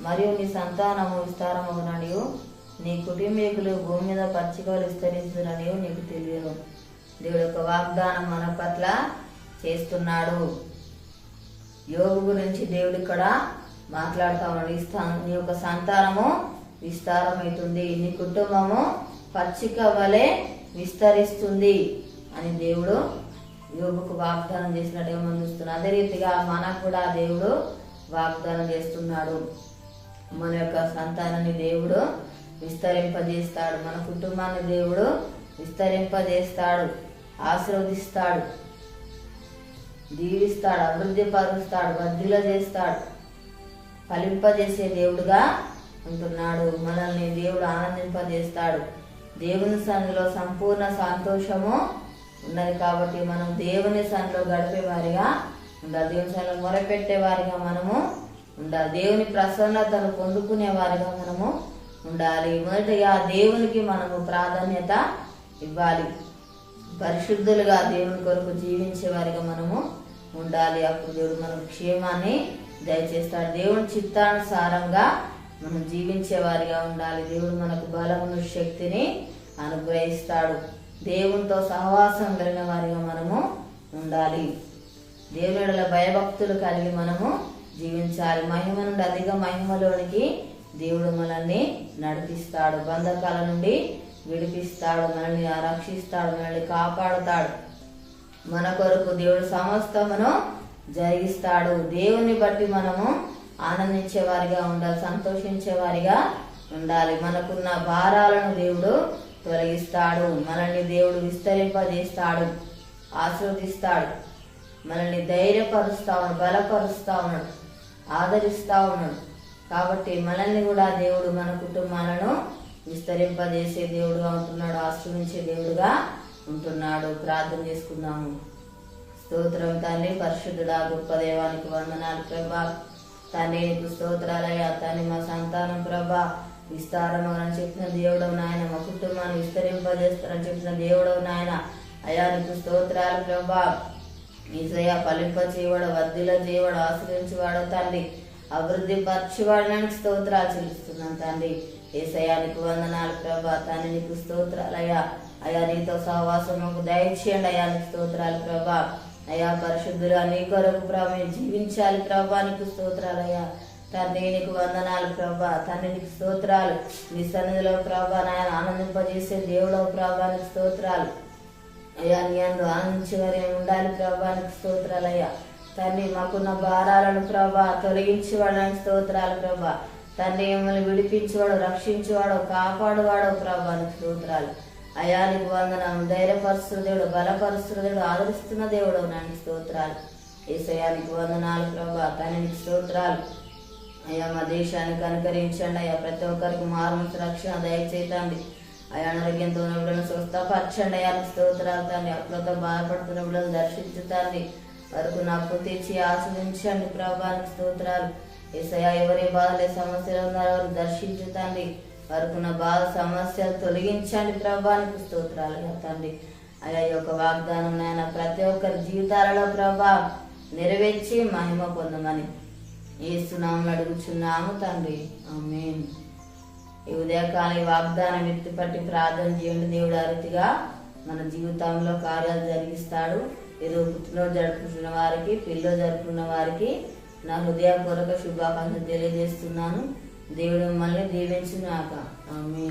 మరియు నీ సంతానము విస్తారమగుననియు. నీ కుటుంబీకులు భూమి మీద పచ్చికలు విస్తరించుననియు నీకు తెలియను. దేవుడు యొక్క వాగ్దానం మన పట్ల చేస్తున్నాడు. యోగు గురించి దేవుడు ఇక్కడ మాట్లాడుతా ఉన్నాడు. నీ యొక్క సంతానము విస్తారమవుతుంది. నీ కుటుంబము పచ్చిక వలె విస్తరిస్తుంది అని దేవుడు యోగుకు వాగ్దానం చేసినట్టుగా మనం చూస్తున్నాం అదే రీతిగా మనకు కూడా దేవుడు వాగ్దానం చేస్తున్నాడు. మన యొక్క సంతానాన్ని దేవుడు విస్తరింపజేస్తాడు. మన కుటుంబాన్ని దేవుడు విస్తరింపజేస్తాడు. ఆశీర్వదిస్తాడు. దీవిస్తాడు అభివృద్ధి పరుస్తాడు వర్ధిలో చేస్తాడు. ఫలింపజేసే దేవుడుగా ఉంటున్నాడు. మనల్ని దేవుడు ఆనందింపజేస్తాడు. దేవుని సన్నిలో సంపూర్ణ సంతోషము ఉన్నది కాబట్టి మనం దేవుని సన్నిలో గడిపే వారిగా ఉండాలి. దేవుని సన్నిలో మొరపెట్టే వారిగా మనము ఉండాలి దేవుని ప్రసన్నతను పొందుకునే వారిగా మనము ఉండాలి. మొదటిగా దేవునికి మనము ప్రాధాన్యత ఇవ్వాలి. పరిశుద్ధులుగా దేవుని కొరకు జీవించే వారిగా మనము ఉండాలి. అప్పుడు దేవుడు మనకు క్షేమాన్ని దయచేస్తాడు. దేవుని చిత్తానుసారంగా మనం జీవించే వారిగా ఉండాలి. దేవుడు మనకు బలమును శక్తిని అనుగ్రహిస్తాడు. దేవునితో సహవాసం కలిగిన వారిగా మనము ఉండాలి. దేవుడల భయభక్తులు కలిగి మనము జీవించాలి. మహిమ నుండి అధిక మహిమలోనికి దేవుడు మనల్ని నడిపిస్తాడు. బంధకాల నుండి విడిపిస్తాడు. మనల్ని రక్షిస్తాడు మనల్ని కాపాడుతాడు. మన కొరకు దేవుడు సమస్తమును జరిగిస్తాడు. దేవుని బట్టి మనము ఆనందించే వారిగా ఉండాలి సంతోషించే వారిగా ఉండాలి. మనకున్న భారాలను దేవుడు తొలగిస్తాడు. మనల్ని దేవుడు విస్తరింపజేస్తాడు. ఆస్వాదిస్తాడు మనల్ని ధైర్యపరుస్తా ఉన్నాడు బలపరుస్తా ఉన్నాడు ఆదరిస్తా ఉన్నాడు. కాబట్టి మనల్ని కూడా దేవుడు మన కుటుంబాలను విస్తరింపజేసే దేవుడుగా ఉంటున్నాడు ఆశ్రమించే దేవుడుగా ఉంటున్నాడు. ప్రార్థన చేసుకుందాము. స్తోత్రం తండ్రి పరిశుద్ధుడా గొప్ప దేవానికి వందనాలు ప్రభా. తండ్రి నీకు స్తోత్రాలయ్యా తండ్రి మా సంతానం ప్రభా. విస్తారమని చెప్పిన దేవుడవు నాయన మా కుటుంబాన్ని విస్తరింపజేస్తారని చెప్పిన దేవుడవు నాయన. అయ్యా నీకు స్తోత్రాలు ప్రభా. ఈసయ ఫలింప చేయవాడు వర్ధిల చేయవాడు ఆశ్రయించేవాడు తండ్రి. అభివృద్ధి పరిచేవాడడానికి స్తోత్రాలు చెల్లిస్తున్నాను తండ్రి. ఏసయానికి వందనాలు ప్రభా తండ్రి నీకు స్తోత్రాలు అయ్యా అయా నీతో సహవాసముకు దయచేయండి అయా నీకు స్తోత్రాలు ప్రభా. అయా పరిశుద్ధులు నీ కొరకు ప్రభా జీవించాలి ప్రభా నీకు స్తోత్రాలు అయ్యా తండ్రి నీకు వందనాలు ప్రభా తండ్రి నీకు స్తోత్రాలు. నీ సన్నిధిలో ప్రభా నాయన ఆనందింపజేసే దేవుడవు ప్రభా నీకు స్తోత్రాలు. అయ్యా నీ అందు ఆనందించే ఉండాలి ప్రభా నీకు స్తోత్రాలు అయ్యా. తండ్రి మాకున్న భారాలను ప్రభా తొలగించేవాడానికి స్తోత్రాలు ప్రభా. తండ్రి మిమ్మల్ని విడిపించేవాడు రక్షించేవాడు కాపాడువాడు ప్రభా నీకు స్తోత్రాలు. అయా నీకు వందనం ధైర్యపరుస్తున్న దేవుడు బలపరుస్తున్న దేవుడు ఆదరిస్తున్న దేవుడు నాని స్తోత్రాలు. ఏసయానికి వందనాలు ప్రభా. తండ్రి స్తోత్రాలు. అయ్యా మా దేశానికి అనుకరించండి అయ్యా. ప్రతి ఒక్కరికి మారు రక్షణ దయచేతండి అనారోగ్యంతో ఉన్న బిడ్డలను స్వస్థపరచండి అయ్యా నీకు స్తోత్రాలు తండ్రి అప్పులతో బాధపడుతున్న బిడ్డలు దర్శించుతండి వరకు నాకు తెచ్చి ఆస్వాదించండి. ప్రభానికి స్తోత్రాలు. ఏసయ్యా ఎవరి బాధలే సమస్యలు ఉన్నారో వారు దర్శించుతండి వరకు నా బాధ సమస్యలు తొలగించండి. ప్రభానికి స్తోత్రాలు అయ్యా తండ్రి అయ్యా ఈ యొక్క వాగ్దానం నాయన ప్రతి ఒక్కరి జీవితాలలో ప్రభా నెరవేర్చి మహిమ పొందమని ఏసునామని అడుగుచున్నాము తండ్రి. ఆమె ఈ ఉదయకాలం వాగ్దానం ఎత్తి పట్టి ప్రార్థన చేయండి దేవుడు అరుతిగా మన జీవితంలో కార్యాలు జరిగిస్తాడు. ఏదో పుట్టినరోజు జరుపుకున్న వారికి పిల్లలు జరుపుకున్న వారికి నా హృదయపూర్వక శుభాకాంక్షలు తెలియజేస్తున్నాను. దేవుడు మిమ్మల్ని దీవించినాక ఆమె